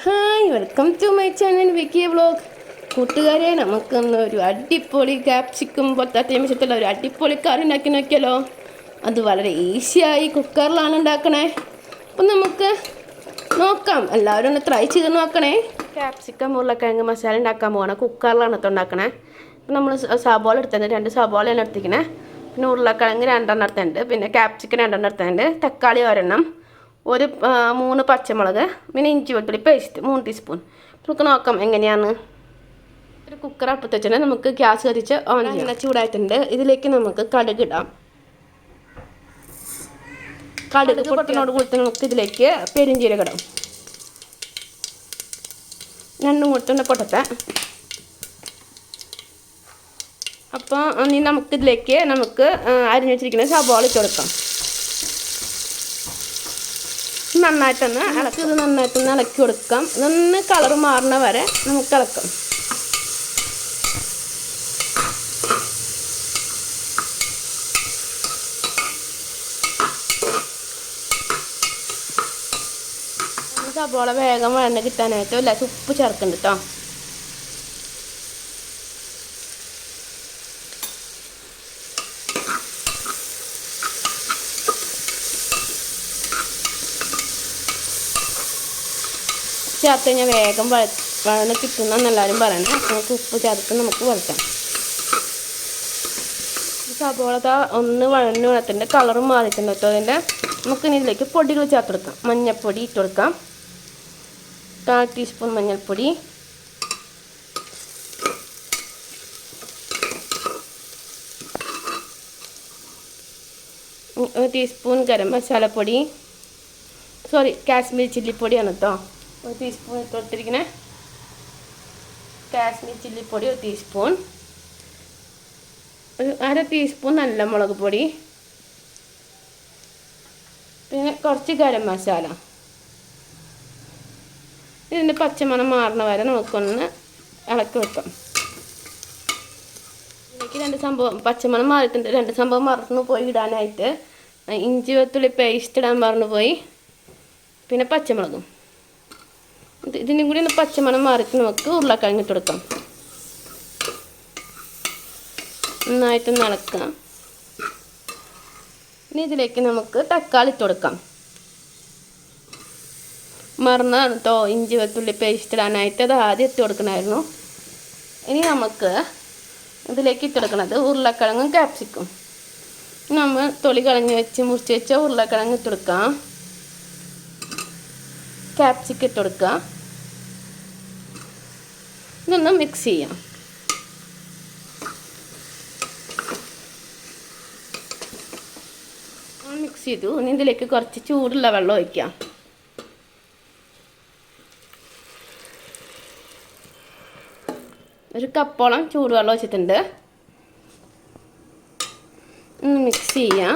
Hi welcome to my channel Vicky vlog കൂട്ടുകാരെ നമുക്കൊന്ന് ഒരു അടിപൊളി ക്യാപ്സിക്കും പൊത്താറ്റയും വെച്ചിട്ടുള്ള ഒരു അടിപൊളി കറി ഉണ്ടാക്കി നോക്കിയാലോ? അത് വളരെ ഈസിയായി കുക്കറിലാണ് ഉണ്ടാക്കണേ. അപ്പം നമുക്ക് നോക്കാം. എല്ലാവരും ഒന്ന് ട്രൈ ചെയ്ത് നോക്കണേ. ക്യാപ്സിക്കം ഉരുളക്കിഴങ്ങ് മസാല ഉണ്ടാക്കാൻ പോകണം കുക്കറിലാണ് ഇത് ഉണ്ടാക്കണേ. അപ്പം നമ്മൾ സബോള എടുത്തിട്ടുണ്ട്. രണ്ട് സബോളയാണ് എടുത്തിരിക്കണേ. പിന്നെ ഉരുളക്കിഴങ്ങ് രണ്ടെണ്ണം എടുത്തിട്ടുണ്ട്. പിന്നെ ക്യാപ്സിക്കം രണ്ടെണ്ണം എടുത്തിട്ടുണ്ട്. തക്കാളി ഒരെണ്ണം. ഒരു മൂന്ന് പച്ചമുളക് പിന്നെ ഇഞ്ചി വെളുത്തുള്ളി പേസ്റ്റ് മൂന്ന് ടീസ്പൂൺ നമുക്ക് നോക്കാം എങ്ങനെയാണ്? ഒരു കുക്കർ അപ്പത്ത് വെച്ചിട്ട് നമുക്ക് ഗ്യാസ് കത്തിച്ച് ഓൺ ചെയ്യാം ചൂടായിട്ടുണ്ട്. ഇതിലേക്ക് നമുക്ക് കടുക് ഇടാം. കടുക് പൊട്ടിനോട് കൊടുത്ത് നമുക്ക് ഇതിലേക്ക് പെരിഞ്ചീരകം ഇടാം. രണ്ടും കൊടുത്തുണ്ട് പൊട്ടത്തെ അപ്പോൾ ഇനി നമുക്കിതിലേക്ക് നമുക്ക് അരിഞ്ഞു വെച്ചിരിക്കുന്ന സവാള ഇട്ട് കൊടുക്കാം. നന്നായിട്ടൊന്ന് ഇളക്കി ഇത് നന്നായിട്ടൊന്ന് ഇളക്കി കൊടുക്കാം. ഇതൊന്ന് കളർ മാറുന്ന വരെ നമുക്ക് ഇളക്കാം. സബോള വേഗം വേണ്ട കിട്ടാനായിട്ട് അല്ല ഉപ്പ് ചേർക്കുന്നുണ്ട് കേട്ടോ ചേർത്ത് കഴിഞ്ഞാൽ വേഗം വഴ വഴന്ന് കിട്ടുന്നെന്ന് എല്ലാവരും പറയണേ നമുക്ക് ഉപ്പ് ചേർത്ത് നമുക്ക് ഈ സബോള ഒന്ന് വഴന്ന് വളർത്തിന്റെ കളറും മാറിയിട്ടുണ്ട് കേട്ടോ അതിന്റെ നമുക്ക് ഇനി ഇതിലേക്ക് പൊടികൾ ചേർത്ത് കൊടുക്കാം. മഞ്ഞൾപ്പൊടി ഇട്ട് കൊടുക്കാം. കാൽ ടീസ്പൂൺ മഞ്ഞൾപ്പൊടി. ഒരു ടീസ്പൂൺ ഗരം മസാലപ്പൊടി. സോറി കാശ്മീരി ചില്ലിപ്പൊടിയാണ് കേട്ടോ ഒരു ടീസ്പൂൺ ഇട്ട് കൊടുത്തിരിക്കണേ ചില്ലി ചില്ലിപ്പൊടി ഒരു ടീസ്പൂൺ ഒരു അര ടീസ്പൂൺ നല്ല മുളക് പൊടി. പിന്നെ കുറച്ച് ഗരം മസാല. ഇതിന്റെ പച്ചമണം മാറണ വരെ നമുക്കൊന്ന് ഇളക്കി വെക്കാം. ഇതിലേക്ക് രണ്ട് സംഭവം പച്ചമണം മാറിയിട്ടുണ്ട്. രണ്ട് സംഭവം മറന്നു പോയി ഇടാനായിട്ട്. ഇഞ്ചി വെത്തുള്ളി പേസ്റ്റ് ഇടാൻ മറന്നു പോയി. പിന്നെ പച്ചമുളകും. ഇതിനും കൂടി ഒന്ന് പച്ചമണം മാറിയിട്ട് നമുക്ക് ഉരുളക്കിഴങ്ങ് ഇട്ട് കൊടുക്കാം. നന്നായിട്ടൊന്ന് ഇളക്കാം ഇനി ഇതിലേക്ക് നമുക്ക് തക്കാളി ഇട്ട് കൊടുക്കാം. മറന്നതാണ് കേട്ടോ ഇഞ്ചി വെത്തുള്ളി പേസ്റ്റ് ഇടാനായിട്ട് അത് ആദ്യം ഇട്ട് കൊടുക്കണമായിരുന്നു. ഇനി നമുക്ക് ഇതിലേക്ക് ഇട്ട് കൊടുക്കണത് ഉരുളക്കിഴങ്ങും ക്യാപ്സിക്കും നമ്മൾ തൊലി കളഞ്ഞ് വെച്ച് മുറിച്ച് വെച്ച ഉരുളക്കിഴങ്ങ് ഇട്ട് കൊടുക്കാം. ക്യാപ്സിക്കം ഇട്ട് കൊടുക്കുക. ഇതൊന്ന് മിക്സ് ചെയ്യാം. മിക്സ് ചെയ്തു. ഇനി ഇതിലേക്ക് കുറച്ച് ചൂടുള്ള വെള്ളം ഒഴിക്കാം. ഒരു കപ്പോളം ചൂടുവെള്ളം വെച്ചിട്ടുണ്ട് മിക്സ് ചെയ്യാം.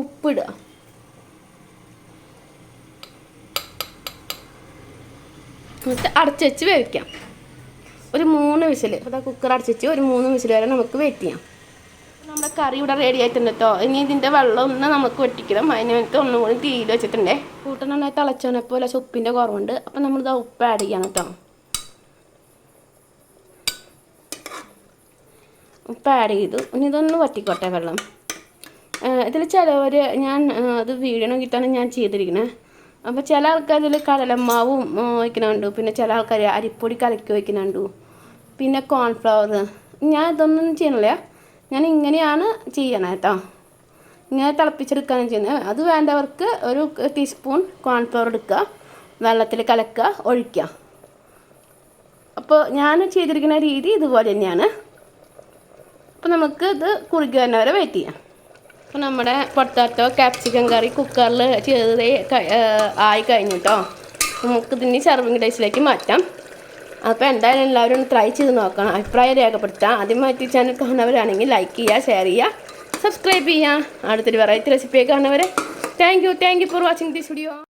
ഉപ്പിടുക. എന്നിട്ട് അടച്ച് വെച്ച് വേവിക്കാം. ഒരു മൂന്ന് വിസിൽ അതാ കുക്കർ അടച്ച് ഒരു മൂന്ന് വിസിൽ വരെ നമുക്ക് വെയിറ്റ് ചെയ്യാം. നമ്മുടെ കറി ഇവിടെ റെഡി ആയിട്ടുണ്ട് കേട്ടോ ഇനി ഇതിന്റെ വെള്ളം ഒന്ന് നമുക്ക് വെട്ടിക്കണം അതിന് വേണ്ടിയിട്ട് ഒന്നും കൂടി തീയിൽ വെച്ചിട്ടുണ്ടേ. കൂട്ടൻ നന്നായി തിളച്ചപ്പോൾ ലേശം ഉപ്പിന്റെ കുറവുണ്ട്. അപ്പം നമ്മളിത് ഉപ്പ് ആഡ് ചെയ്യണം കേട്ടോ ഉപ്പ് ആഡ് ചെയ്തു. ഇനി ഇതൊന്ന് വറ്റിക്കോട്ടെ വെള്ളം. ഇതിൽ ചിലവർ ഞാൻ അത് വീഡിയോ നോക്കിയിട്ടാണ് ഞാൻ ചെയ്തിരിക്കുന്നത് അപ്പോൾ ചില ആൾക്കാർ ഇതിൽ കടലമാവും വയ്ക്കുന്നുണ്ട് പിന്നെ ചില ആൾക്കാർ അരിപ്പൊടി കലക്കി വയ്ക്കുന്നുണ്ട് പിന്നെ കോൺഫ്ലവർ ഞാൻ ഇതൊന്നും ചെയ്യണില്ല. ഞാൻ ഇങ്ങനെയാണ് ചെയ്യണത് കേട്ടോ ഇങ്ങനെ തിളപ്പിച്ചെടുക്കുകയാണ് ചെയ്യുന്നത്. അത് വേണ്ടവർക്ക് ഒരു ടീസ്പൂൺ കോൺഫ്ലവർ എടുക്കുക. വെള്ളത്തിൽ കലക്കുക ഒഴിക്കുക. അപ്പോൾ ഞാൻ ചെയ്തിരിക്കുന്ന രീതി ഇതുപോലെ തന്നെയാണ്. അപ്പോൾ നമുക്ക് ഇത് കുറുകി വരെ വെയിറ്റ് ചെയ്യാം. അപ്പോൾ നമ്മുടെ പൊട്ടാറ്റോ ക്യാപ്സിക്കം കറി കുക്കറിൽ ക- ആയി കഴിഞ്ഞു കേട്ടോ നമുക്ക് ഇതിന് സെർവിങ് ഡേയ്സിലേക്ക് മാറ്റാം. അപ്പോൾ എന്തായാലും എല്ലാവരും ഒന്ന് ട്രൈ ചെയ്ത് നോക്കണം. അഭിപ്രായം രേഖപ്പെടുത്താം ആദ്യമായിട്ട് ചാനൽ കാണുന്നവരാണെങ്കിൽ ലൈക്ക് ചെയ്യുക ഷെയർ ചെയ്യുക സബ്സ്ക്രൈബ് ചെയ്യുക. അടുത്തൊരു വെറൈറ്റി റെസിപ്പിയൊക്കെ കാണുന്നവരെ. Thank you thank you for watching this video